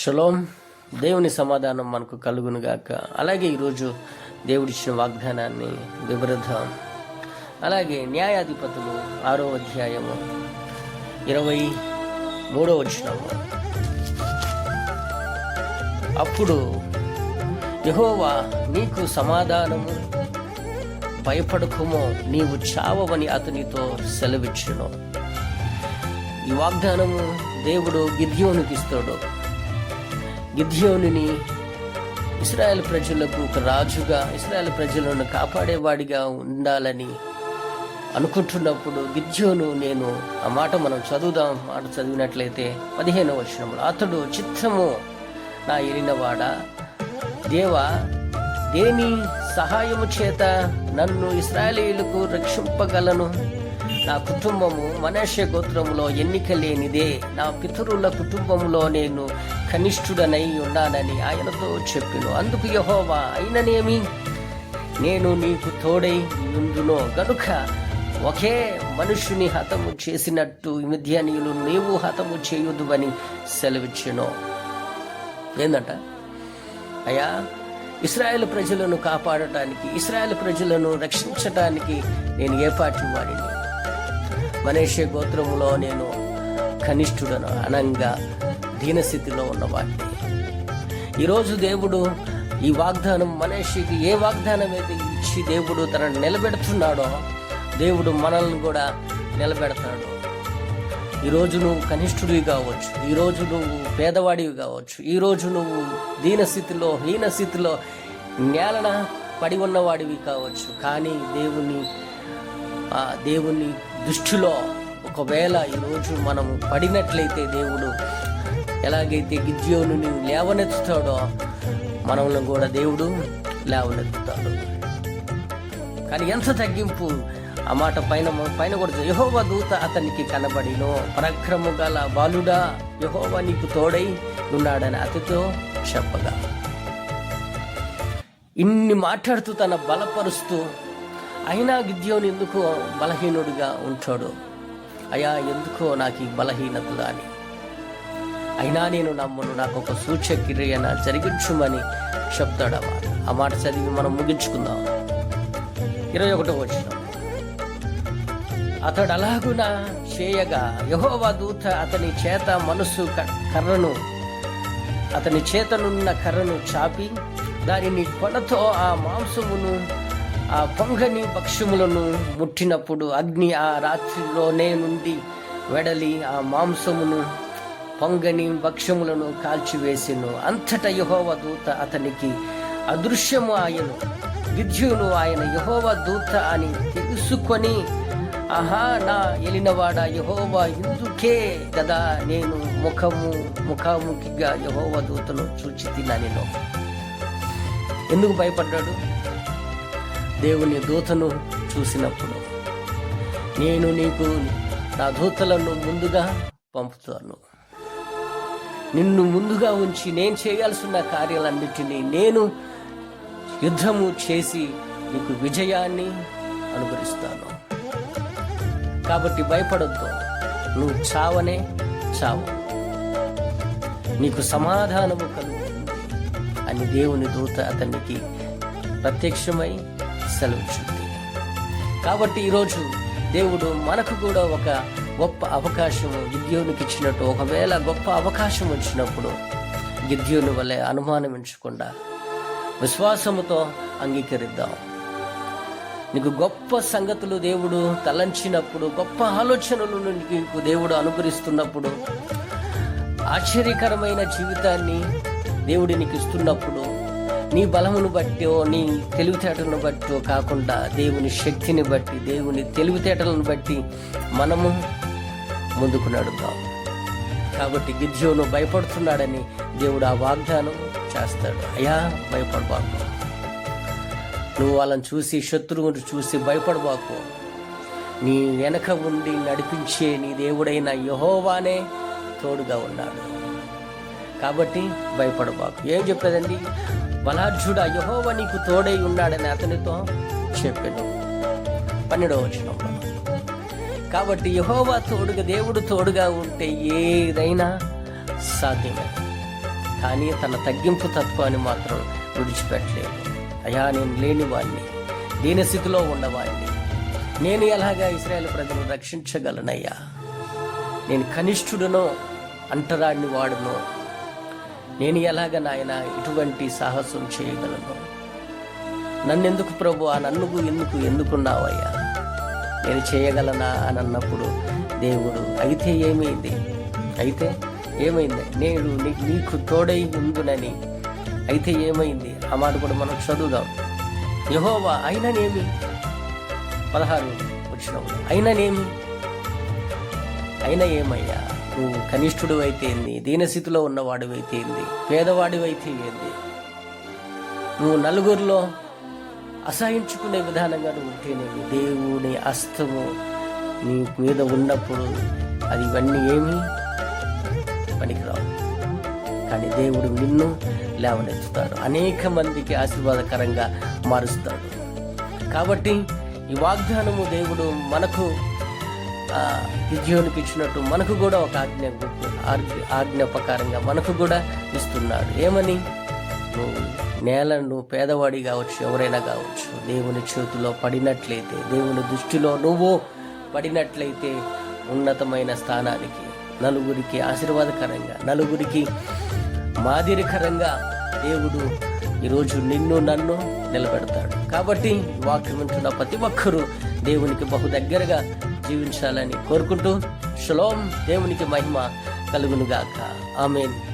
Shalom దేవుని సమాధానం మనకు కలుగునుగాక. అలాగే ఈరోజు దేవుడిచ్చిన వాగ్దానాన్ని వివరిద్దాం. అలాగే న్యాయాధిపతులు ఆరో అధ్యాయము ఇరవై మూడో వచనము. అప్పుడు యహోవా నీకు సమాధానము భయపడకుమో నీవు చావవని అతనితో సెలవిచ్చును. ఈ వాగ్దానము దేవుడు గిద్యోనికి ఇస్తాడు గిద్యోనిని ఇస్రాయేల్ ప్రజలకు ఒక రాజుగా ఇస్రాయేల్ ప్రజలను కాపాడేవాడిగా ఉండాలని అనుకుంటున్నప్పుడు గిద్యోను నేను ఆ మాట మనం చదువుదాం మాట చదివినట్లయితే పదిహేను వచనములు. అతడు చిత్తము నా ఎరినవాడ? దేవా దేని సహాయము చేత నన్ను ఇస్రాయేలీలకు రక్షింపగలను? నా కుటుంబము మనషే గోత్రములో ఎన్నిక లేనిదే నా పితరుల కుటుంబంలో నేను కనిష్ఠుడనై ఉన్నానని ఆయనతో చెప్పిను. అందుకు యహోవా అయిననేమి? నేను నీకు తోడై ఉందునో గనుక ఒకే మనుషుని హతము చేసినట్టు మిథ్యానీయులు నీవు హతము అని సెలవిచ్చినో. ఏందంట? అయ్యా ఇస్రాయేల్ ప్రజలను కాపాడటానికి ఇస్రాయేల్ ప్రజలను రక్షించటానికి నేను ఏపాటి వాడిని మనేషే గోత్రములో నేను కనిష్ఠుడను అనంగా దీనస్థితిలో ఉన్నవాడిని ఈరోజు దేవుడు ఈ వాగ్దానం మనేషికి ఏ వాగ్దానం అయితే ఇచ్చి దేవుడు తనను నిలబెడుతున్నాడో దేవుడు మనల్ని కూడా నిలబెడతాడు. ఈరోజు నువ్వు కనిష్ఠుడివి కావచ్చు ఈరోజు నువ్వు పేదవాడివి కావచ్చు ఈరోజు నువ్వు దీన స్థితిలో హీన స్థితిలో నేలన పడి ఉన్నవాడివి కావచ్చు కానీ దేవుని దేవుని దృష్టిలో ఒకవేళ ఈరోజు మనము పడినట్లయితే దేవుడు ఎలాగైతే గిద్యోను లేవనెత్తుతాడో మనల్ని కూడా దేవుడు లేవనెత్తుతాడు. కానీ ఎంత తగ్గింపు? ఆ మాట పైన పైన కూడా యహోవ దూత అతనికి కనబడిను పరాక్రము గల బాలుడా యహోవ నీకు తోడై ఉన్నాడని అతితో చెప్పగా. ఇన్ని మాట్లాడుతూ తన బలపరుస్తూ అయినా గిద్యోని ఎందుకో బలహీనుడిగా ఉంటాడు? అయా ఎందుకో నాకు ఈ బలహీనత అని అయినా నేను నమ్మును నాకు ఒక సూచక్రియన జరిగించుమని చెప్తాడు ఆ మాట చదివి మనం ముగించుకుందాం. ఇరవై ఒకటో వచ్చిన అతడు అలాగున చేయగా యహోవా దూత అతని చేత మనసు క- కర్రను అతని చేతనున్న కర్రను చాపి దానిని కొనతో ఆ మాంసమును ఆ పొంగని భక్ష్యములను ముట్టినప్పుడు అగ్ని ఆ రాత్రిలోనే నుండి వెడలి ఆ మాంసమును పొంగని భక్ష్యములను కాల్చివేసెను. అంతట యహోవ దూత అతనికి అదృశ్యము ఆయను. విద్యును ఆయన యహోవ దూత అని తెలుసుకొని ఆహా నా ఎలినవాడ యహోవ ఇందుకే కదా నేను ముఖము ముఖాముఖిగా యహోవ దూతను చూచి తిన్నాను ఎందుకు భయపడ్డాడు? దేవుని దూతను చూసినప్పుడు నేను నీకు నా దూతలను ముందుగా పంపుతాను. నిన్ను ముందుగా ఉంచి నేను చేయాల్సిన కార్యాలన్నిటినీ నేను యుద్ధము చేసి నీకు విజయాన్ని అనుగ్రహిస్తాను. కాబట్టి భయపడొద్దు. నువ్వు చావనే చావు. నీకు సమాధానము కలుగుతుంది. అని దేవుని దూత అతనికి ప్రత్యక్షమై సెలవుచ్చింది కాబట్టి ఈరోజు దేవుడు మనకు కూడా ఒక గొప్ప అవకాశము గిద్యోనికి ఇచ్చినట్టు ఒకవేళ గొప్ప అవకాశం వచ్చినప్పుడు గిద్యోని వలె అనుమానమించకుండా విశ్వాసముతో అంగీకరిద్దాం. నీకు గొప్ప సంగతులు దేవుడు తలంచినప్పుడు గొప్ప ఆలోచనలు నీకు దేవుడు అనుగ్రహిస్తున్నప్పుడు ఆశ్చర్యకరమైన జీవితాన్ని దేవుడు నీకు ఇస్తున్నప్పుడు నీ బలమును బట్టో నీ తెలివితేటలను బట్టో కాకుండా దేవుని శక్తిని బట్టి దేవుని తెలివితేటలను బట్టి మనము ముందుకు నడుద్దాం. కాబట్టి గిద్యోను భయపడుతున్నాడని దేవుడు ఆ వాగ్దానం చేస్తాడు. అయ్యా భయపడబాకు. నువ్వు వాళ్ళని చూసి శత్రువుని చూసి భయపడబాకు. నీ వెనక ఉండి నడిపించే నీ దేవుడైన యహోవానే తోడుగా ఉన్నాడు. కాబట్టి భయపడబాకు. ఏం చెప్పేదండి? బలార్జుడు యహోవా నీకు తోడై ఉన్నాడని అతనితో చెప్పాడు పన్నెండవ వచనంలో కాబట్టి యహోవా తోడుగా దేవుడు తోడుగా ఉంటే ఏదైనా సాధ్యమే. కానీ తన తగ్గింపు తత్వాన్ని మాత్రం విడిచిపెట్టలేదు. అయ్యా నేను లేనివాణ్ణి దీని స్థితిలో ఉన్నవాడిని నేను ఎలాగా ఇస్రాయేల్ ప్రజలు రక్షించగలనయ్యా? నేను కనిష్ఠుడనో అంటరాడిని వాడునో నేను ఎలాగ నాయన ఇటువంటి సాహసం చేయగలను? నన్నెందుకు ప్రభు? ఆ నన్ను ఎందుకు ఎందుకున్నావయ్యా? నేను చేయగలనా అని అన్నప్పుడు దేవుడు అయితే ఏమైంది? అయితే ఏమైంది? నేను నీకు తోడై ఉందునని అయితే ఏమైంది? ఆ మాట కూడా మనం చదువుదాం. యహోవా అయిననేమి పదహారు వచ్చిన అయిననేమి అయినా ఏమయ్యా? నీకు కనిష్ఠుడు అయితే ఏంది? దీనస్థితిలో ఉన్నవాడు అయితే ఏంది? పేదవాడి అయితే ఏంది? నువ్వు నలుగురిలో అసహించుకునే విధానంగా నువ్వు ఉంటేనేమి దేవుని అస్తము నీ మీద ఉన్నప్పుడు అది ఇవన్నీ ఏమి పనికిరావు. కానీ దేవుడు నిన్ను లేవనెత్తుతాడు. అనేక మందికి ఆశీర్వాదకరంగా మారుస్తాడు. కాబట్టి ఈ వాగ్దానము దేవుడు మనకు గిద్యోనికి ఇచ్చినట్టు మనకు కూడా ఒక ఆజ్ఞ ఆజ్ఞ- ప్రకారంగా మనకు కూడా ఇస్తున్నాడు. ఏమని? నువ్వు నేలను పేదవాడి కావచ్చు ఎవరైనా కావచ్చు దేవుని చేతిలో పడినట్లయితే దేవుని దృష్టిలో నువ్వు పడినట్లయితే ఉన్నతమైన స్థానానికి నలుగురికి ఆశీర్వాదకరంగా నలుగురికి మాదిరికరంగా దేవుడు ఈరోజు నిన్ను నన్ను నిలబెడతాడు. కాబట్టి వాక్యం వింటున్న ప్రతి ఒక్కరూ దేవునికి బహు దగ్గరగా జీవించాలని కోరుకుంటూ షలోం దేవునికి మహిమ కలుగునుగాక. ఆమెన్.